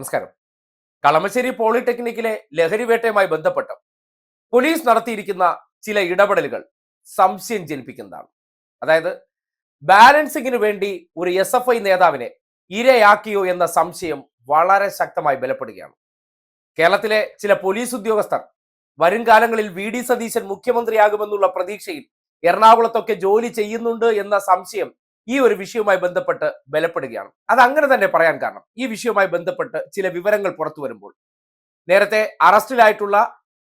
നമസ്കാരം. കളമശ്ശേരി പോളിടെക്നിക്കിലെ ലഹരിവേട്ടയുമായി ബന്ധപ്പെട്ട് പോലീസ് നടത്തിയിരിക്കുന്ന ചില ഇടപെടലുകൾ സംശയം ജനിപ്പിക്കുന്നതാണ്. അതായത് ബാലൻസിങ്ങിന് വേണ്ടി ഒരു എസ് എഫ് ഐ നേതാവിനെ ഇരയാക്കിയോ എന്ന സംശയം വളരെ ശക്തമായി ബലപ്പെടുകയാണ്. കേരളത്തിലെ ചില പോലീസ് ഉദ്യോഗസ്ഥർ വരും കാലങ്ങളിൽ വി ഡി സതീശൻ മുഖ്യമന്ത്രിയാകുമെന്നുള്ള പ്രതീക്ഷയിൽ എറണാകുളത്തൊക്കെ ജോലി ചെയ്യുന്നുണ്ട് എന്ന സംശയം ഈ ഒരു വിഷയവുമായി ബന്ധപ്പെട്ട് ബലപ്പെടുകയാണ്. അത് അങ്ങനെ തന്നെ പറയാൻ കാരണം. ഈ വിഷയവുമായി ബന്ധപ്പെട്ട് ചില വിവരങ്ങൾ പുറത്തു വരുമ്പോൾ. നേരത്തെ അറസ്റ്റിലായിട്ടുള്ള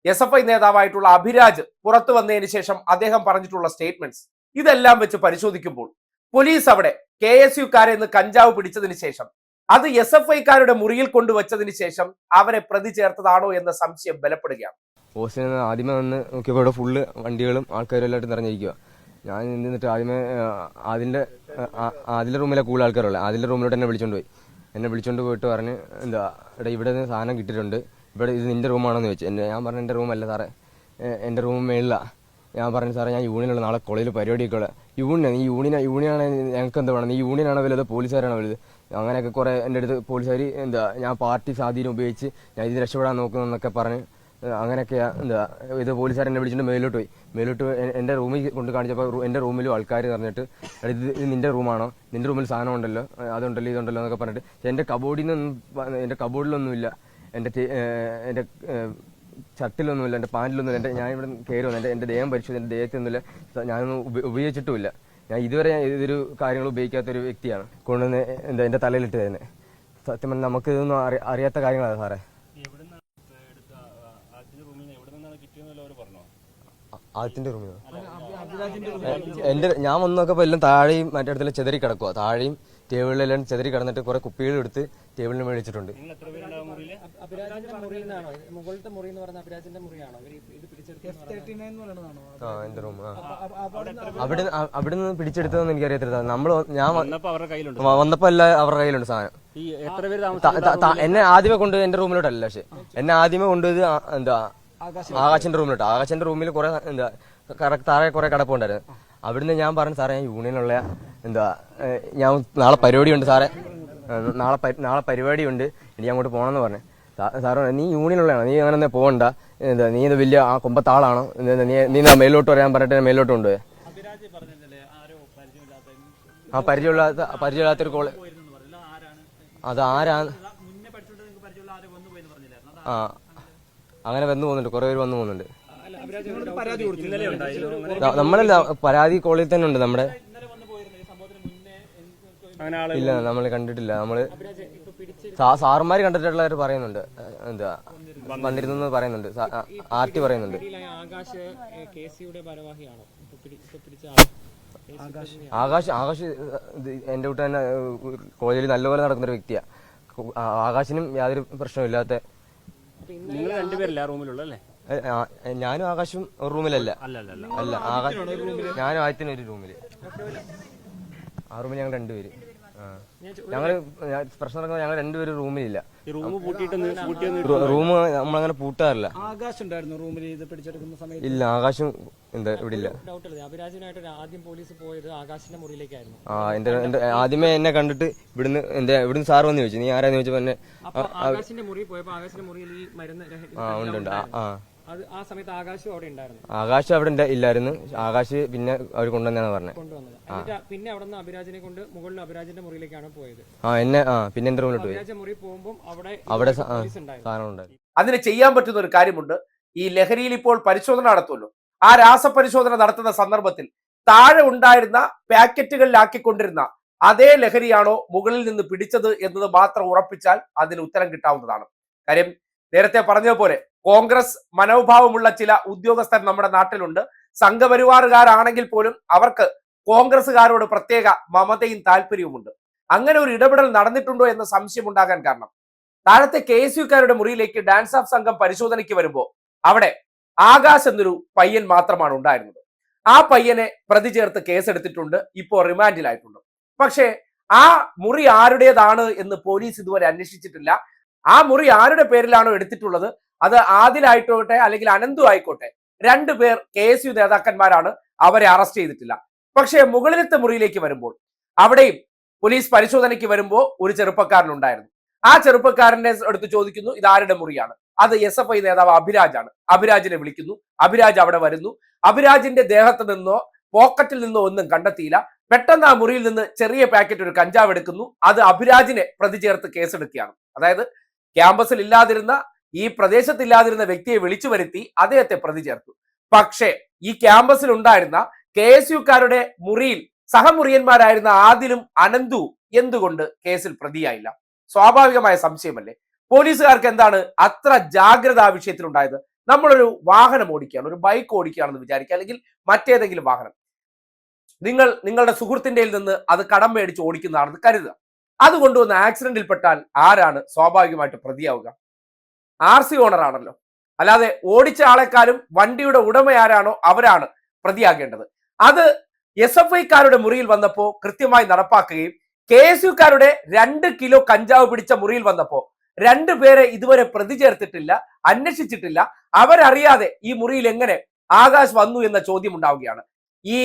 എസ് എഫ് ഐ നേതാവായിട്ടുള്ള അഭിരാജ് പുറത്തു വന്നതിന് ശേഷം അദ്ദേഹം പറഞ്ഞിട്ടുള്ള സ്റ്റേറ്റ്മെന്റ്സ് ഇതെല്ലാം വെച്ച് പരിശോധിക്കുമ്പോൾ പോലീസ് അവിടെ കെ എസ് യുക്കാരെ കഞ്ചാവ് പിടിച്ചതിന് ശേഷം അത് എസ് എഫ് ഐക്കാരുടെ മുറിയിൽ കൊണ്ടുവച്ചതിന് ശേഷം അവരെ പ്രതി ചേർത്തതാണോ എന്ന സംശയം ബലപ്പെടുകയാണ്. ആദ്യമേ വന്ന് നോക്കിയപ്പോൾ ഫുള്ള് വണ്ടികളും ആൾക്കാരും എല്ലായിട്ട് നിറഞ്ഞിരിക്കുക ഞാൻ നിന്നിട്ട് ആദ്യമേ അതിന്റെ അതിലെ റൂമിലെ കൂടുതൽ ആൾക്കാരുള്ളത് അതിലെ റൂമിലോട്ട് എന്നെ വിളിച്ചോണ്ട് പോയി. എന്നെ വിളിച്ചോണ്ട് പോയിട്ട് പറഞ്ഞ് എന്താ ഇവിടെ ഇവിടെ നിന്ന് സാധനം കിട്ടിയിട്ടുണ്ട്. ഇവിടെ ഇത് നിന്റെ റൂമാണെന്ന് ചോദിച്ചു. എന്റെ ഞാൻ പറഞ്ഞു എന്റെ റൂമല്ല സാറേ. എന്റെ റൂം മേളിലാണ് ഞാൻ പറഞ്ഞു സാറേ ഞാൻ യൂണിയനുള്ള നാളെ കോളേജിൽ പരിപാടിയൊക്കെ ഉള്ള. യൂണിയൻ ഈ യൂണിയൻ യൂണിയനാണ് ഞങ്ങൾക്ക് എന്താ വേണം? ഈ യൂണിയനാണ് വലുത് പോലീസുകാരാണ് വലുത്? അങ്ങനെയൊക്കെ കുറെ എന്റെ അടുത്ത് പോലീസുകാർ എന്താ ഞാൻ പാർട്ടി സ്വാധീനം ഉപയോഗിച്ച് ഞാൻ ഇത് രക്ഷപ്പെടാൻ നോക്കുന്നു എന്നൊക്കെ പറഞ്ഞ് അങ്ങനെയൊക്കെ എന്താ ഇത് പോലീസുകാർ എന്നെ വിളിച്ചിട്ട് മേലോട്ട് പോയി. മേലോട്ട് എന്റെ റൂമിൽ കൊണ്ട് കാണിച്ചപ്പോൾ എന്റെ റൂമിലും ആൾക്കാർ പറഞ്ഞിട്ട് "എടാ, ഇത് ഇത് നിന്റെ റൂമാണോ? നിന്റെ റൂമിൽ സാധനം ഉണ്ടല്ലോ അതുണ്ടല്ലോ ഇതുണ്ടല്ലോ എന്നൊക്കെ പറഞ്ഞിട്ട്. എന്റെ കബോർഡിൽ നിന്നും എന്റെ കബോർഡിലൊന്നുമില്ല. എന്റെ എന്റെ ഏഹ് ഷർട്ടിലൊന്നുമില്ല എന്റെ പാന്റിലൊന്നുമില്ല എന്റെ ഞാൻ ഇവിടെ കയറി വന്നു എന്റെ എന്റെ ദേഹം പരിശോധിച്ചു എന്റെ ദേഹത്തൊന്നുമില്ല. ഞാനൊന്നും ഉപ- ഉപയോഗിച്ചിട്ടുമില്ല. ഞാൻ ഇതുവരെ ഇതൊരു കാര്യങ്ങൾ ഉപയോഗിക്കാത്തൊരു വ്യക്തിയാണ്. കൊണ്ടുവന്ന് എന്താ എന്റെ തലയിലിട്ട് തന്നെ. സത്യം പറഞ്ഞാൽ നമുക്ക് ഇതൊന്നും അറി അറിയാത്ത കാര്യങ്ങളാണ് സാറേ. ആദ്യത്തിന്റെ റൂമിൽ എന്റെ ഞാൻ വന്ന് നോക്കപ്പോ എല്ലാം താഴെയും മറ്റേ അടുത്തുള്ള ചെതറി കിടക്കുക താഴെയും ടേബിളിലെല്ലാം ചെതറി കിടന്നിട്ട് കുറെ കുപ്പികൾ എടുത്ത് ടേബിളിന് മേടിച്ചിട്ടുണ്ട്. ആ എന്റെ റൂം ആ അവിടെ അവിടെ നിന്ന് പിടിച്ചെടുത്തതെന്ന് എനിക്കറിയത്തില്ല. നമ്മൾ ഞാൻ വന്നപ്പോ എല്ലാം അവരുടെ കയ്യിലുണ്ട് സാധനം. എന്നെ ആദ്യമേ കൊണ്ടുപോയി എന്റെ റൂമിലോട്ടല്ല പക്ഷെ. എന്നെ ആദ്യമേ കൊണ്ടുപോയത് എന്താ ആകാശിന്റെ റൂമിലിട്ട്. ആകാശിന്റെ റൂമിൽ കുറെ എന്താ താഴെ കുറെ കിടപ്പുണ്ടായിരുന്നു. അവിടുന്ന് ഞാൻ പറഞ്ഞു സാറേ ഞാൻ യൂണിയനുള്ള എന്താ ഞാൻ നാളെ പരിപാടി ഉണ്ട് സാറേ. നാളെ നാളെ പരിപാടി ഉണ്ട് പരിപാടിയുണ്ട്. എനിക്ക് അങ്ങോട്ട് പോകണമെന്ന് പറഞ്ഞു. സാറോ നീ യൂണിയനുള്ളതാണ് നീ അങ്ങനെ ഒന്നും പോകണ്ട എന്താ നീ ഇത് വലിയ ആ കൊമ്പത്താളാണോ? നീ നീ മേലോട്ട് വരാൻ പറഞ്ഞിട്ട് മേലോട്ട് കൊണ്ടുപോയി? ആ പരിചയമില്ലാത്ത പരിചയമില്ലാത്തൊരു കോൾ. അത് ആരാ? ആ. അങ്ങനെ വന്നു പോകുന്നുണ്ട്. കുറെ പേര് വന്നു പോകുന്നുണ്ട്. നമ്മളല്ല പരാതി കോളിൽ തന്നെ ഉണ്ട് നമ്മുടെ. അങ്ങനെ ആൾ ഇല്ല നമ്മൾ കണ്ടിട്ടില്ല. നമ്മൾ സാറുമാര് കണ്ടിട്ടുള്ളവർ പറയുന്നുണ്ട്. എന്താ വന്നിരുന്നു പറയുന്നുണ്ട്. ആർട്ടി പറയുന്നുണ്ട്. ആകാശ് ആകാശ്. എന്റെ കൂട്ട് തന്നെ കോളേജിൽ നല്ലപോലെ നടക്കുന്ന ഒരു വ്യക്തിയാ. കു- ആകാശിനും യാതൊരു പ്രശ്നമില്ലാത്ത നിങ്ങൾ രണ്ടുപേരല്ല ആ റൂമിലുള്ള അല്ലേ ഏ, ആ, ഏ, ഞാനും ആകാശും ഒരു റൂമിലല്ല. അല്ല ആകാശ് ഞാനും ആദ്യത്തിന് ഒരു റൂമിൽ? ആ റൂമിൽ ഞങ്ങൾ രണ്ടുപേര്. ഞാൻ പ്രശ്നം നടക്കുന്നത് ഞങ്ങൾ രണ്ടുപേരും റൂമിലില്ല. ഈ റൂം പൂട്ടിയിട്ട് റൂ- നമ്മളങ്ങനെ പൂട്ടാറില്ല. ആകാശം ഉണ്ടായിരുന്നു റൂമിൽ ഇത് പിടിച്ചെടുക്കുന്ന സമയത്ത്. ഇല്ല ആകാശം എന്താ ഇവിടെ ഇല്ല അഭിരാജിനായിട്ട് ആദ്യം പോലീസ് പോയത് ആകാശിന്റെ മുറിയിലേക്കായിരുന്നു. ആ എന്റെ എന്റെ ആദ്യമേ എന്നെ കണ്ടിട്ട് ഇവിടുന്ന് എന്റെ ഇവിടുന്ന് സാർ വന്ന് ചോദിച്ചു നീ ആരാന്ന്? ചോദിച്ചപ്പോ എന്നെ അപ്പൊ ആകാശിന്റെ മുറി പോയപ്പോ ആകാശിന്റെ മുറിയിൽ ഈ മരുന്ന് ആ ഉണ്ട് ആ. അത് ആ സമയത്ത് ആകാശും അവിടെ ഉണ്ടായിരുന്നു. ആകാശ് അവിടെ ഇല്ലായിരുന്നു. ആകാശ് പിന്നെ അവർ കൊണ്ടുവന്നാണ് പറഞ്ഞത് കൊണ്ടുവന്നത്. എന്നിട്ട് പിന്നെ അവിടെ നിന്ന് അഭിരാജിനെ കൊണ്ട് മുകളിൽ അഭിരാജിന്റെ മുറിയിലേക്കാണ് പോയത്. ആ എന്നെ ആ പിന്നെ എന്റെ റൂമിലോട്ട് പോയി. അഭിരാജ മുറി പോകുമ്പോൾ അവിടെ അവിടെ സ- ആ, പോലീസ് ഉണ്ടായിരുന്നു. സാധനം അതിന് ചെയ്യാൻ പറ്റുന്ന ഒരു കാര്യമുണ്ട്. ഈ ലഹരിയിൽ ഇപ്പോൾ പരിശോധന നടത്തുമല്ലോ. ആ രാസപരിശോധന നടത്തുന്ന സന്ദർഭത്തിൽ താഴെ ഉണ്ടായിരുന്ന പാക്കറ്റുകളിലാക്കിക്കൊണ്ടിരുന്ന അതേ ലഹരിയാണോ മുകളിൽ നിന്ന് പിടിച്ചത് എന്നത് മാത്രം ഉറപ്പിച്ചാൽ അതിന് ഉത്തരം കിട്ടാവുന്നതാണ്. കാര്യം നേരത്തെ പറഞ്ഞതുപോലെ കോൺഗ്രസ് മനോഭാവമുള്ള ചില ഉദ്യോഗസ്ഥർ നമ്മുടെ നാട്ടിലുണ്ട്. സംഘപരിവാറുകാരാണെങ്കിൽ പോലും അവർക്ക് കോൺഗ്രസ്സുകാരോട് പ്രത്യേക മമതയും താല്പര്യവുമുണ്ട്. അങ്ങനെ ഒരു ഇടപെടൽ നടന്നിട്ടുണ്ടോ എന്ന സംശയം ഉണ്ടാകാൻ കാരണം. താഴത്തെ കെ എസ് യുക്കാരുടെ മുറിയിലേക്ക് ഡാൻസ് ഓഫ് സംഘം പരിശോധനയ്ക്ക് വരുമ്പോൾ അവിടെ ആകാശ് എന്നൊരു പയ്യൻ മാത്രമാണ് ഉണ്ടായിരുന്നത്. ആ പയ്യനെ പ്രതി ചേർത്ത് കേസെടുത്തിട്ടുണ്ട്. ഇപ്പോൾ റിമാൻഡിലായിട്ടുണ്ട്. പക്ഷേ ആ മുറി ആരുടേതാണ് എന്ന് പോലീസ് ഇതുവരെ അന്വേഷിച്ചിട്ടില്ല. ആ മുറി ആരുടെ പേരിലാണോ എടുത്തിട്ടുള്ളത്? അത് ആദിലായിട്ടോട്ടെ അല്ലെങ്കിൽ അനന്തു ആയിക്കോട്ടെ രണ്ടു പേർ കെ എസ് യു നേതാക്കന്മാരാണ് അവരെ അറസ്റ്റ് ചെയ്തിട്ടില്ല. പക്ഷേ മുകളിലത്തെ മുറിയിലേക്ക് വരുമ്പോൾ അവിടെയും പോലീസ് പരിശോധനയ്ക്ക് വരുമ്പോൾ ഒരു ചെറുപ്പക്കാരനുണ്ടായിരുന്നു ആ ചെറുപ്പക്കാരനെ അടുത്ത് ചോദിക്കുന്നു ഇത് ആരുടെ മുറിയാണ്? അത് എസ് എഫ് ഐ നേതാവ് അഭിരാജാണ്. അഭിരാജിനെ വിളിക്കുന്നു. അഭിരാജ് അവിടെ വരുന്നു. അഭിരാജിന്റെ ദേഹത്ത് നിന്നോ പോക്കറ്റിൽ നിന്നോ ഒന്നും കണ്ടെത്തിയില്ല. പെട്ടെന്ന് ആ മുറിയിൽ നിന്ന് ചെറിയ പാക്കറ്റ് ഒരു കഞ്ചാവ് എടുക്കുന്നു. അത് അഭിരാജിനെ പ്രതി ചേർത്ത് കേസെടുക്കുകയാണ്. അതായത് ക്യാമ്പസിൽ ഇല്ലാതിരുന്ന ഈ പ്രദേശത്ത് ഇല്ലാതിരുന്ന വ്യക്തിയെ വിളിച്ചു വരുത്തി അദ്ദേഹത്തെ പ്രതി ചേർത്തു. പക്ഷേ ഈ ക്യാമ്പസിൽ ഉണ്ടായിരുന്ന കെ എസ് യുക്കാരുടെ മുറിയിൽ സഹമുറിയന്മാരായിരുന്ന ആദിലും അനന്തു എന്തുകൊണ്ട് കേസിൽ പ്രതിയായില്ല? സ്വാഭാവികമായ സംശയമല്ലേ? പോലീസുകാർക്ക് എന്താണ് അത്ര ജാഗ്രത ആ വിഷയത്തിൽ ഉണ്ടായത് നമ്മളൊരു വാഹനം ഓടിക്കുകയാണ് ഒരു ബൈക്ക് ഓടിക്കുകയാണെന്ന് വിചാരിക്കുക അല്ലെങ്കിൽ മറ്റേതെങ്കിലും വാഹനം. നിങ്ങൾ നിങ്ങളുടെ സുഹൃത്തിന്റെ നിന്ന് അത് കടം മേടിച്ച് ഓടിക്കുന്നതാണെന്ന് കരുതുക. അത് കൊണ്ടുവന്ന് ആക്സിഡന്റിൽ പെട്ടാൽ ആരാണ് സ്വാഭാവികമായിട്ട് പ്രതിയാവുക? R C ഓണറാണല്ലോ. അല്ലാതെ ഓടിച്ച ആളെക്കാരും വണ്ടിയുടെ ഉടമ ആരാണോ അവരാണ് പ്രതിയാകേണ്ടത്. അത് എസ് എഫ് ഐക്കാരുടെ മുറിയിൽ വന്നപ്പോൾ കൃത്യമായി നടപ്പാക്കുകയും കെ എസ് യുക്കാരുടെ രണ്ട് കിലോ കഞ്ചാവ് പിടിച്ച മുറിയിൽ വന്നപ്പോൾ രണ്ടു പേരെ ഇതുവരെ പ്രതി ചേർത്തിട്ടില്ല അന്വേഷിച്ചിട്ടില്ല. അവരറിയാതെ ഈ മുറിയിൽ എങ്ങനെ ആകാശ് വന്നു എന്ന ചോദ്യം ഉണ്ടാവുകയാണ്. ഈ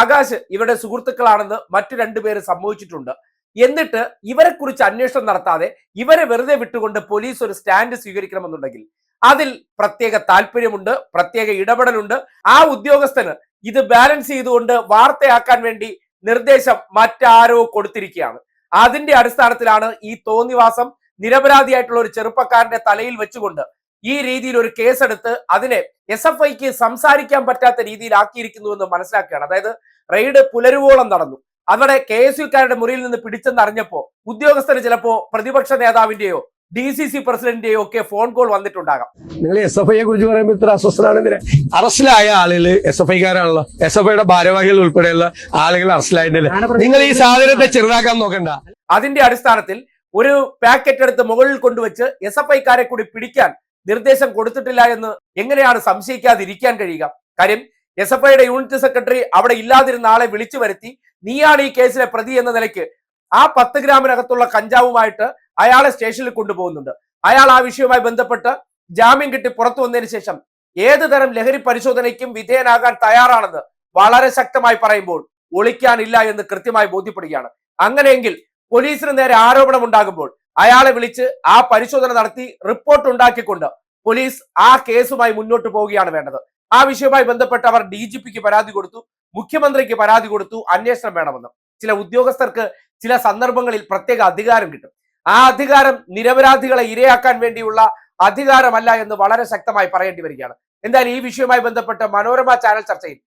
ആകാശ് ഇവരുടെ സുഹൃത്തുക്കളാണെന്ന് മറ്റു രണ്ടുപേര് സംഭവിച്ചിട്ടുണ്ട്. എന്നിട്ട് ഇവരെ കുറിച്ച് അന്വേഷണം നടത്താതെ ഇവരെ വെറുതെ വിട്ടുകൊണ്ട് പോലീസ് ഒരു സ്റ്റാൻഡ് സ്വീകരിക്കണമെന്നുണ്ടെങ്കിൽ അതിൽ പ്രത്യേക താല്പര്യമുണ്ട് പ്രത്യേക ഇടപെടലുണ്ട്. ആ ഉദ്യോഗസ്ഥന് ഇത് ബാലൻസ് ചെയ്തുകൊണ്ട് വാർത്തയാക്കാൻ വേണ്ടി നിർദ്ദേശം മറ്റാരോ കൊടുത്തിരിക്കുകയാണ്. അതിന്റെ അടിസ്ഥാനത്തിലാണ് ഈ തോന്നിവാസം നിരപരാധിയായിട്ടുള്ള ഒരു ചെറുപ്പക്കാരന്റെ തലയിൽ വെച്ചുകൊണ്ട് ഈ രീതിയിൽ ഒരു കേസെടുത്ത് അതിനെ എസ് എഫ് ഐക്ക് സംസാരിക്കാൻ പറ്റാത്ത രീതിയിൽ ആക്കിയിരിക്കുന്നു എന്ന് മനസ്സിലാക്കുകയാണ്. അതായത് റെയ്ഡ് പുലരുവോളം നടന്നു. അവിടെ കെ എസ് യുക്കാരുടെ മുറിയിൽ നിന്ന് പിടിച്ചെന്ന് അറിഞ്ഞപ്പോ ഉദ്യോഗസ്ഥന് ചിലപ്പോ പ്രതിപക്ഷ നേതാവിന്റെയോ ഡി സി സി പ്രസിഡന്റിന്റെയോ ഒക്കെ ഫോൺ കോൾ വന്നിട്ടുണ്ടാകാം. നിങ്ങൾ എസ് എഫ് ഐയെ കുറിച്ച് പറയുമ്പോൾ ഇത്ര അസ്വസ്ഥനാണ് എന്തിനാ അറസ്റ്റിലായ ആളുകൾ എസ് എഫ് ഐക്കാരാണല്ലോ എസ് എഫ് ഐയുടെ ഭാരവാഹികൾ ഉൾപ്പെടെയുള്ള ആളുകൾ അറസ്റ്റിലായിട്ടില്ല നിങ്ങൾ ഈ സാധനത്തെ ചെറുതാക്കാൻ നോക്കണ്ട. അതിന്റെ അടിസ്ഥാനത്തിൽ ഒരു പാക്കറ്റ് എടുത്ത് മുകളിൽ കൊണ്ടുവച്ച് എസ് എഫ് ഐക്കാരെ കൂടി പിടിക്കാൻ നിർദ്ദേശം കൊടുത്തിട്ടില്ല എന്ന് എങ്ങനെയാണ് സംശയിക്കാതിരിക്കാൻ കഴിയുക? കാര്യം എസ് എഫ് ഐയുടെ യൂണിറ്റ് സെക്രട്ടറി അവിടെ ഇല്ലാതിരുന്ന ആളെ വിളിച്ചു വരുത്തി നീയാണ് ഈ കേസിലെ പ്രതി എന്ന നിലയ്ക്ക് ആ പത്ത് ഗ്രാമിനകത്തുള്ള കഞ്ചാവുമായിട്ട് അയാളെ സ്റ്റേഷനിൽ കൊണ്ടുപോകുന്നുണ്ട്. അയാൾ ആ വിഷയവുമായി ബന്ധപ്പെട്ട് ജാമ്യം കിട്ടി പുറത്തു വന്നതിന് ശേഷം ഏത് തരം ലഹരി പരിശോധനയ്ക്കും വിധേയനാകാൻ തയ്യാറാണെന്ന് വളരെ ശക്തമായി പറയുമ്പോൾ ഒളിക്കാനില്ല എന്ന് കൃത്യമായി ബോധ്യപ്പെടുകയാണ്. അങ്ങനെയെങ്കിൽ പോലീസിന് നേരെ ആരോപണം ഉണ്ടാകുമ്പോൾ അയാളെ വിളിച്ച് ആ പരിശോധന നടത്തി റിപ്പോർട്ട് ഉണ്ടാക്കിക്കൊണ്ട് പോലീസ് ആ കേസുമായി മുന്നോട്ട് പോവുകയാണ് വേണ്ടത്. ആ വിഷയവുമായി ബന്ധപ്പെട്ട് അവർ ഡി ജി പിക്ക് പരാതി കൊടുത്തു മുഖ്യമന്ത്രിക്ക് പരാതി കൊടുത്തു അന്വേഷണം വേണമെന്ന്. ചില ഉദ്യോഗസ്ഥർക്ക് ചില സന്ദർഭങ്ങളിൽ പ്രത്യേക അധികാരം കിട്ടും. ആ അധികാരം നിരപരാധികളെ ഇരയാക്കാൻ വേണ്ടിയുള്ള അധികാരമല്ല എന്ന് വളരെ ശക്തമായി പറയേണ്ടി വരികയാണ്. എന്തായാലും ഈ വിഷയവുമായി ബന്ധപ്പെട്ട് മനോരമ ചാനൽ ചർച്ചയിൽ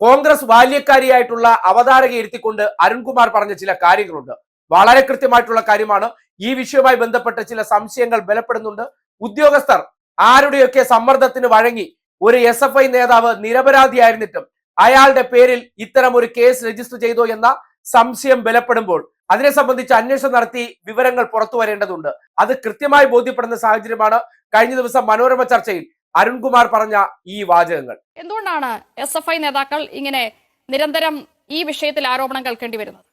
കോൺഗ്രസ് ബാല്യക്കാരിയായിട്ടുള്ള അവതാരകയെ ഇരുത്തിക്കൊണ്ട് അരുൺകുമാർ പറഞ്ഞ ചില കാര്യങ്ങളുണ്ട്. വളരെ കൃത്യമായിട്ടുള്ള കാര്യമാണ്. ഈ വിഷയവുമായി ബന്ധപ്പെട്ട് ചില സംശയങ്ങൾ ബലപ്പെടുന്നുണ്ട്. ഉദ്യോഗസ്ഥർ ആരുടെയൊക്കെ സമ്മർദ്ദത്തിന് വഴങ്ങി ഒരു എസ് എഫ് ഐ നേതാവ് നിരപരാധിയായിരുന്നിട്ടും അയാളുടെ പേരിൽ ഇത്തരം ഒരു കേസ് രജിസ്റ്റർ ചെയ്തോ എന്ന സംശയം ബലപ്പെടുമ്പോൾ അതിനെ സംബന്ധിച്ച് അന്വേഷണം നടത്തി വിവരങ്ങൾ പുറത്തു വരേണ്ടതുണ്ട്. അത് കൃത്യമായി ബോധ്യപ്പെടുന്ന സാഹചര്യമാണ് കഴിഞ്ഞ ദിവസം മനോരമ ചർച്ചയിൽ അരുൺകുമാർ പറഞ്ഞ ഈ വാചകങ്ങൾ. എന്തുകൊണ്ടാണ് എസ് എഫ് ഐ നേതാക്കൾ ഇങ്ങനെ നിരന്തരം ഈ വിഷയത്തിൽ ആരോപണം കേൾക്കേണ്ടി വരുന്നത്?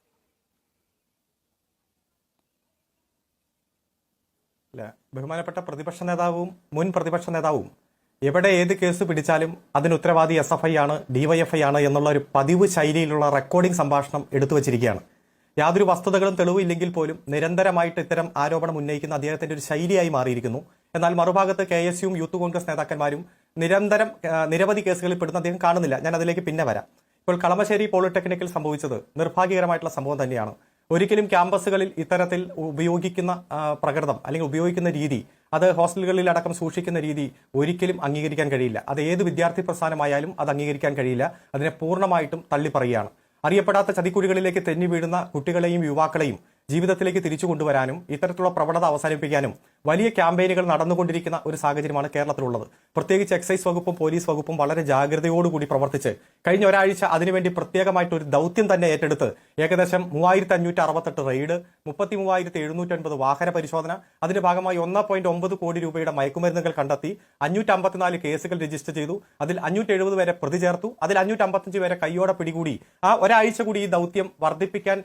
ബഹുമാനപ്പെട്ട പ്രതിപക്ഷ നേതാവും മുൻ പ്രതിപക്ഷ നേതാവും എവിടെ ഏത് കേസ് പിടിച്ചാലും അതിന് ഉത്തരവാദി എസ് എഫ് ഐ ആണ് ഡിവൈഎഫ്ഐ ആണ് എന്നുള്ള ഒരു പതിവ് ശൈലിയിലുള്ള റെക്കോർഡിംഗ് സംഭാഷണം എടുത്തു വച്ചിരിക്കുകയാണ്. യാതൊരു വസ്തുതകളും തെളിവില്ലെങ്കിൽ പോലും നിരന്തരമായിട്ട് ഇത്തരം ആരോപണം ഉന്നയിക്കുന്ന അദ്ദേഹത്തിന്റെ ഒരു ശൈലിയായി മാറിയിരിക്കുന്നു. എന്നാൽ മറുഭാഗത്ത് കെ എസ് യുവും യൂത്ത് കോൺഗ്രസ് നേതാക്കന്മാരും നിരന്തരം നിരവധി കേസുകളിൽ പെടുന്ന അദ്ദേഹം കാണുന്നില്ല. ഞാൻ അതിലേക്ക് പിന്നെ വരാം. ഇപ്പോൾ കളമശ്ശേരി പോളിടെക്നിക്കിൽ സംഭവിച്ചത് നിർഭാഗ്യകരമായിട്ടുള്ള സംഭവം തന്നെയാണ്. ഒരിക്കലും ക്യാമ്പസുകളിൽ ഇത്തരത്തിൽ ഉപയോഗിക്കുന്ന പ്രകൃതം അല്ലെങ്കിൽ ഉപയോഗിക്കുന്ന രീതി അത് ഹോസ്റ്റലുകളിൽ അടക്കം സൂക്ഷിക്കുന്ന രീതി ഒരിക്കലും അംഗീകരിക്കാൻ കഴിയില്ല. അത് ഏത് വിദ്യാർത്ഥി പ്രസ്ഥാനമായാലും അത് അംഗീകരിക്കാൻ കഴിയില്ല. അതിനെ പൂർണമായിട്ടും തള്ളിപ്പറയുകയാണ്. അറിയപ്പെടാത്ത ചതിക്കുഴികളിലേക്ക് തെന്നി വീഴുന്ന കുട്ടികളെയും യുവാക്കളെയും ജീവിതത്തിലേക്ക് തിരിച്ചു കൊണ്ടുവരാനും ഇത്തരത്തിലുള്ള പ്രവണത അവസാനിപ്പിക്കാനും വലിയ ക്യാമ്പയിനുകൾ നടന്നുകൊണ്ടിരിക്കുന്ന ഒരു സാഹചര്യമാണ് കേരളത്തിലുള്ളത്. പ്രത്യേകിച്ച് എക്സൈസ് വകുപ്പും പോലീസ് വകുപ്പും വളരെ ജാഗ്രതയോടുകൂടി പ്രവർത്തിച്ച് കഴിഞ്ഞ ഒരാഴ്ച അതിനുവേണ്ടി പ്രത്യേകമായിട്ട് ഒരു ദൗത്യം തന്നെ ഏറ്റെടുത്ത് ഏകദേശം മൂവായിരത്തി അഞ്ഞൂറ്റി അറുപത്തെട്ട് റെയ്ഡ് മുപ്പത്തി മൂവായിരത്തി എഴുന്നൂറ്റി ഒൻപത് വാഹന പരിശോധന അതിന്റെ ഭാഗമായി ഒന്ന് പോയിന്റ് ഒമ്പത് കോടി രൂപയുടെ മയക്കുമരുന്നുകൾ കണ്ടെത്തി അഞ്ഞൂറ്റി അമ്പത്തിനാല് കേസുകൾ രജിസ്റ്റർ ചെയ്തു അതിൽ അഞ്ഞൂറ്റി എഴുപത് വരെ പ്രതി ചേർത്തു അതിൽ അഞ്ഞൂറ്റി അമ്പത്തഞ്ച് വരെ കൈയോടെ പിടികൂടി. ആ ഒരാഴ്ച കൂടി ഈ ദൗത്യം വർദ്ധിപ്പിക്കാൻ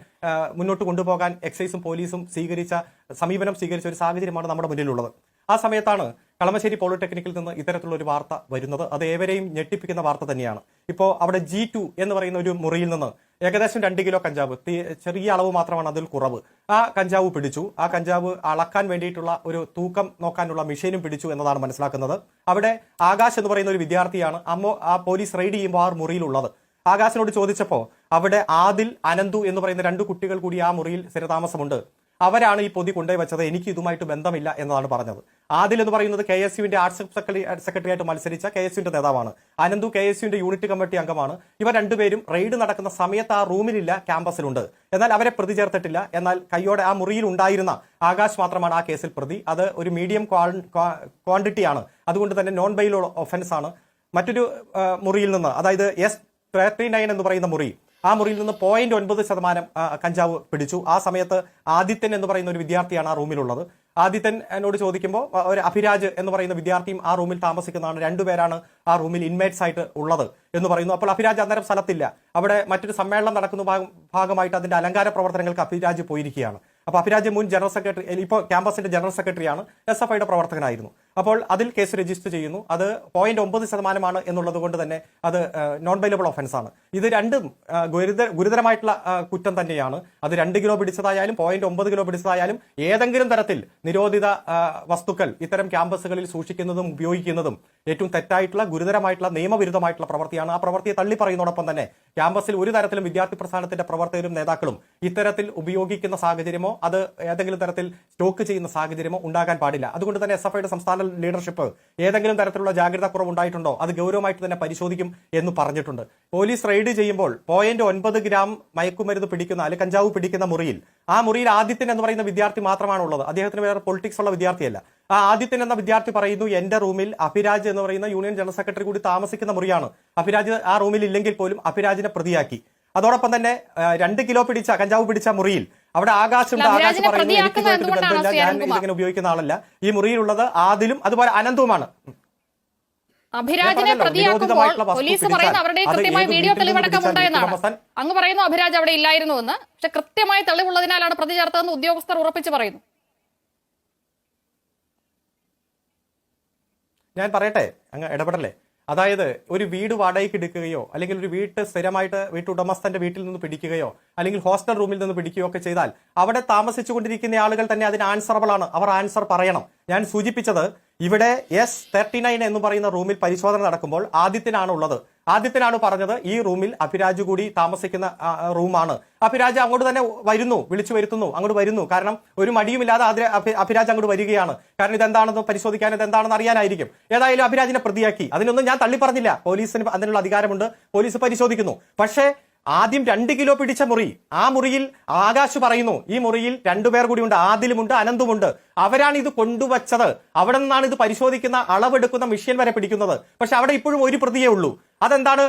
മുന്നോട്ട് കൊണ്ടുപോകാൻ എക്സൈസും പോലീസും സ്വീകരിച്ച സമീപനം സ്വീകരിച്ച ഒരു സാഹചര്യമാണ് നമ്മുടെ മുന്നിലുള്ളത്. ആ സമയത്താണ് കളമശ്ശേരി പോളിടെക്നിക്കിൽ നിന്ന് ഇത്തരത്തിലുള്ള ഒരു വാർത്ത വരുന്നത്. അത് ഏവരെയും ഞെട്ടിപ്പിക്കുന്ന വാർത്ത തന്നെയാണ്. ഇപ്പോൾ അവിടെ ജി ടു എന്ന് പറയുന്ന ഒരു മുറിയിൽ നിന്ന് ഏകദേശം രണ്ട് കിലോ കഞ്ചാവ് ചെറിയ അളവ് മാത്രമാണ് അതിൽ കുറവ്. ആ കഞ്ചാവ് പിടിച്ചു. ആ കഞ്ചാവ് അളക്കാൻ വേണ്ടിയിട്ടുള്ള ഒരു തൂക്കം നോക്കാനുള്ള മെഷീനും പിടിച്ചു എന്നതാണ് മനസ്സിലാക്കുന്നത്. അവിടെ ആകാശ് എന്ന് പറയുന്ന ഒരു വിദ്യാർത്ഥിയാണ് അമ്മോ ആ പോലീസ് റെയ്ഡ് ചെയ്യുമ്പോൾ ആ മുറിയിലുള്ളത്. ആകാശിനോട് ചോദിച്ചപ്പോൾ അവിടെ ആദിൽ അനന്തു എന്ന് പറയുന്ന രണ്ട് കുട്ടികൾ കൂടി ആ മുറിയിൽ സ്ഥിരതാമസമുണ്ട്. അവരാണ് ഈ പൊതി കൊണ്ടുപോയി വെച്ചത്. എനിക്ക് ഇതുമായിട്ട് ബന്ധമില്ല എന്നതാണ് പറഞ്ഞത്. ആദിൽ എന്ന് പറയുന്നത് കെ എസ് യുവിന്റെ ആർട്സ് സെക്രട്ടറി ആയിട്ട് മത്സരിച്ച കെ എസ് യുവിന്റെ നേതാവാണ്. അനന്തു കെ എസ് യുവിന്റെ യൂണിറ്റ് കമ്മിറ്റി അംഗമാണ്. ഇവർ രണ്ടുപേരും റെയ്ഡ് നടക്കുന്ന സമയത്ത് ആ റൂമിലില്ല ക്യാമ്പസിലുണ്ട്. എന്നാൽ അവരെ പ്രതി ചേർത്തിട്ടില്ല. എന്നാൽ കയ്യോടെ ആ മുറിയിൽ ഉണ്ടായിരുന്ന ആകാശ് മാത്രമാണ് ആ കേസിൽ പ്രതി. അത് ഒരു മീഡിയം ക്വാണ്ടിറ്റിയാണ്. അതുകൊണ്ട് തന്നെ നോൺ ബൈലോ ഒഫൻസ് ആണ്. മറ്റൊരു മുറിയിൽ നിന്ന് അതായത് എസ് തേർട്ടി നയൻ എന്ന് പറയുന്ന മുറി. ആ മുറിയിൽ നിന്ന് പോയിന്റ് ഒൻപത് ശതമാനം കഞ്ചാവ് പിടിച്ചു. ആ സമയത്ത് ആദിത്യൻ എന്ന് പറയുന്ന ഒരു വിദ്യാർത്ഥിയാണ് ആ റൂമിലുള്ളത്. ആദിത്യൻ എന്നോട് ചോദിക്കുമ്പോൾ ഒരു അഭിരാജ് എന്ന് പറയുന്ന വിദ്യാർത്ഥിയും ആ റൂമിൽ താമസിക്കുന്നതാണ്. രണ്ടുപേരാണ് ആ റൂമിൽ ഇൻമേറ്റ്സ് ആയിട്ട് ഉള്ളത് എന്ന് പറയുന്നു. അപ്പോൾ അഭിരാജ് അന്നേരം സ്ഥലത്തില്ല. അവിടെ മറ്റൊരു സമ്മേളനം നടക്കുന്ന ഭാഗമായിട്ട് അതിന്റെ അലങ്കാര പ്രവർത്തനങ്ങൾക്ക് അഭിരാജ് പോയിരിക്കുകയാണ്. അപ്പോൾ അഭിരാജ് മുൻ ജനറൽ സെക്രട്ടറി ഇപ്പോൾ ക്യാമ്പസിന്റെ ജനറൽ സെക്രട്ടറിയാണ് എസ് എഫ് ഐയുടെ പ്രവർത്തകനായിരുന്നു. അപ്പോൾ അതിൽ കേസ് രജിസ്റ്റർ ചെയ്യുന്നു. അത് പോയിന്റ് ഒമ്പത് ശതമാനമാണ് എന്നുള്ളത് കൊണ്ട് തന്നെ അത് നോൺ ബൈലബിൾ ഒഫൻസ് ആണ്. ഇത് രണ്ടും ഗുരുതരമായിട്ടുള്ള കുറ്റം തന്നെയാണ്. അത് രണ്ട് കിലോ പിടിച്ചതായാലും പോയിന്റ് ഒമ്പത് കിലോ പിടിച്ചതായാലും ഏതെങ്കിലും തരത്തിൽ നിരോധിത വസ്തുക്കൾ ഇത്തരം ക്യാമ്പസുകളിൽ സൂക്ഷിക്കുന്നതും ഉപയോഗിക്കുന്നതും ഏറ്റവും തെറ്റായിട്ടുള്ള ഗുരുതരമായിട്ടുള്ള നിയമവിരുദ്ധമായിട്ടുള്ള പ്രവൃത്തിയാണ് ആ പ്രവൃത്തിയെ തള്ളി പറയുന്നതോടൊപ്പം തന്നെ ക്യാമ്പസിൽ ഒരു തരത്തിലും വിദ്യാർത്ഥി പ്രസ്ഥാനത്തിന്റെ പ്രവർത്തകരും നേതാക്കളും ഇത്തരത്തിൽ ഉപയോഗിക്കുന്ന സാഹചര്യമോ അത് ഏതെങ്കിലും തരത്തിൽ സ്റ്റോക്ക് ചെയ്യുന്ന സാഹചര്യമോ ഉണ്ടാകാൻ പാടില്ല. അതുകൊണ്ട് തന്നെ എസ് എഫ് ഐയുടെ സംസ്ഥാന ലീഡർഷിപ്പ് ഏതെങ്കിലും തരത്തിലുള്ള ജാഗ്രതാ കുറവ് ഉണ്ടായിട്ടുണ്ടോ? അത് ഗൗരവമായിട്ട് തന്നെ പരിശോധിക്കും എന്ന് പറഞ്ഞിട്ടുണ്ട്. പോലീസ് റെയ്ഡ് ചെയ്യുമ്പോൾ പോയിന്റ് ഒൻപത് ഗ്രാം മയക്കുമരുന്ന് പിടിക്കുന്ന അല്ലെങ്കിൽ കഞ്ചാവ് പിടിക്കുന്ന മുറിയിൽ ആ മുറിയിൽ ആദിത്യൻ എന്ന് പറയുന്ന വിദ്യാർത്ഥി മാത്രമാണ് ഉള്ളത് അദ്ദേഹത്തിന് വേറെ പൊളിറ്റിക്സ് ഉള്ള വിദ്യാർത്ഥിയല്ല. ആ ആദിത്യൻ എന്ന വിദ്യാർത്ഥി പറയുന്നു എന്റെ റൂമിൽ അഭിരാജ് എന്ന് പറയുന്ന യൂണിയൻ ജനറൽ സെക്രട്ടറി കൂടി താമസിക്കുന്ന മുറിയാണ്. അഭിരാജ് ആ റൂമിൽ ഇല്ലെങ്കിൽ പോലും അഭിരാജിനെ പ്രതിയാക്കി. അതോടൊപ്പം തന്നെ രണ്ട് കിലോ പിടിച്ച കഞ്ചാവ് പിടിച്ച മുറിയിൽ അവിടെ ആകാശുണ്ട് ആകാശ് അഭിരാജിനെ പറയുന്നു എനിക്ക് പ്രതിയാക്കുന്നത് ഇതുമായിട്ട് എന്തുകൊണ്ടാണ് ബന്ധമില്ല ഞാൻ ഇതിങ്ങനെ ഉപയോഗിക്കുന്ന ആളല്ല. ഈ മുറിയിലുള്ളത് ആദിലും അതുപോലെ അനന്തവുമാണ്. അഭിരാജിനെ പ്രതിയാക്കുമ്പോൾ പോലീസ് പറയുന്നു അവരുടെ കൃത്യമായി വീഡിയോ തെളിവടക്കം ഉണ്ടായെന്നാണ്. അങ്ങ് പറയുന്നു അഭിരാജ് അവിടെ ഇല്ലായിരുന്നു എന്ന് പക്ഷെ കൃത്യമായി തെളിവുള്ളതിനാലാണ് പ്രതി ചേർത്തതെന്ന് ഉദ്യോഗസ്ഥർ ഉറപ്പിച്ചു പറയുന്നു. ഞാൻ പറയട്ടെ അങ്ങ് ഇടപെടല്ലേ? അതായത് ഒരു വീട് വാടകയ്ക്ക് എടുക്കുകയോ അല്ലെങ്കിൽ ഒരു വീട്ട് സ്ഥിരമായിട്ട് വീട്ടുടമസ്ഥന്റെ വീട്ടിൽ നിന്ന് പിടിക്കുകയോ അല്ലെങ്കിൽ ഹോസ്റ്റൽ റൂമിൽ നിന്ന് പിടിക്കുകയോ ഒക്കെ ചെയ്താൽ അവിടെ താമസിച്ചുകൊണ്ടിരിക്കുന്ന ആളുകൾ തന്നെ അതിന് ആൻസറബിൾ ആണ്. അവർ ആൻസർ പറയണം. ഞാൻ സൂചിപ്പിച്ചത് ഇവിടെ എസ് തേർട്ടി നയൻ എന്ന് പറയുന്ന റൂമിൽ പരിശോധന നടക്കുമ്പോൾ ആദിത്യനാണ് ഉള്ളത് ആദിത്യനാണ് പറഞ്ഞത് ഈ റൂമിൽ അഭിരാജ് കൂടി താമസിക്കുന്ന റൂമാണ്. അഭിരാജ് അങ്ങോട്ട് തന്നെ വരുന്നു വിളിച്ചു വരുത്തുന്നു അങ്ങോട്ട് വരുന്നു. കാരണം ഒരു മടിയുമില്ലാതെ അഭിരാജ് അങ്ങോട്ട് വരികയാണ്. കാരണം ഇതെന്താണെന്ന് പരിശോധിക്കാൻ ഇത് എന്താണെന്ന് അറിയാനായിരിക്കും. ഏതായാലും അഭിരാജിനെ പ്രതിയാക്കി. അതിനൊന്നും ഞാൻ തള്ളി പറഞ്ഞില്ല പോലീസിന് അതിനുള്ള അധികാരമുണ്ട്. പോലീസ് പരിശോധിക്കുന്നു. പക്ഷേ ആദ്യം രണ്ട് കിലോ പിടിച്ച മുറി. ആ മുറിയിൽ ആകാശ് പറയുന്നു ഈ മുറിയിൽ രണ്ടുപേർ കൂടിയുണ്ട്. ആദിലുമുണ്ട് അനന്തുമുണ്ട്. അവരാണ് ഇത് കൊണ്ടുവച്ചത്. അവിടെ നിന്നാണ് ഇത് പരിശോധിക്കുന്ന അളവെടുക്കുന്ന മിഷ്യൻ വരെ പിടിക്കുന്നത്. പക്ഷെ അവിടെ ഇപ്പോഴും ഒരു പ്രതിയേ ഉള്ളൂ. അതെന്താണ്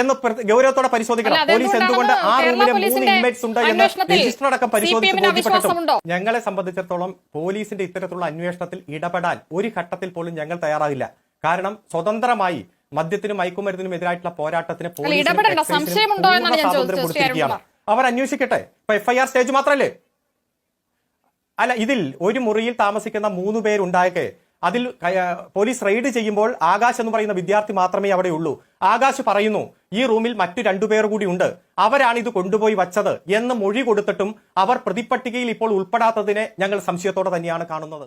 എന്ന് ഗൗരവത്തോടെ പരിശോധിക്കണം. പോലീസ് എന്തുകൊണ്ട് ആ റൂമിലെ മൂന്ന് ഇൻമേറ്റ്സ് ഉണ്ട് എന്ന് രജിസ്റ്റർ അടക്കം പരിശോധിച്ച് ഞങ്ങളെ സംബന്ധിച്ചിടത്തോളം പോലീസിന്റെ ഇത്തരത്തിലുള്ള അന്വേഷണത്തിൽ ഇടപെടാൻ ഒരു ഘട്ടത്തിൽ പോലും ഞങ്ങൾ തയ്യാറാകില്ല. കാരണം സ്വതന്ത്രമായി മദ്യത്തിനും മയക്കുമരുന്നിനും എതിരായിട്ടുള്ള പോരാട്ടത്തിന് സ്വാതന്ത്ര്യം കൊടുത്തിരിക്കുകയാണ്. അവർ അന്വേഷിക്കട്ടെ. ഇപ്പൊ എഫ്ഐആർ സ്റ്റേജ് മാത്രല്ലേ? അല്ല ഇതിൽ ഒരു മുറിയിൽ താമസിക്കുന്ന മൂന്ന് പേരുണ്ടായേക്കെ അതിൽ പോലീസ് റെയ്ഡ് ചെയ്യുമ്പോൾ ആകാശ് എന്ന് പറയുന്ന വിദ്യാർത്ഥി മാത്രമേ അവിടെ ഉള്ളൂ. ആകാശ് പറയുന്നു ഈ റൂമിൽ മറ്റു രണ്ടുപേർ കൂടി ഉണ്ട്. അവരാണ് ഇത് കൊണ്ടുപോയി വച്ചത്. എന്ന് മൊഴി കൊടുത്തിട്ടും അവർ പ്രതിപട്ടികയിൽ ഇപ്പോൾ ഉൾപ്പെടാത്തതിനെ ഞങ്ങൾ സംശയത്തോടെ തന്നെയാണ് കാണുന്നത്.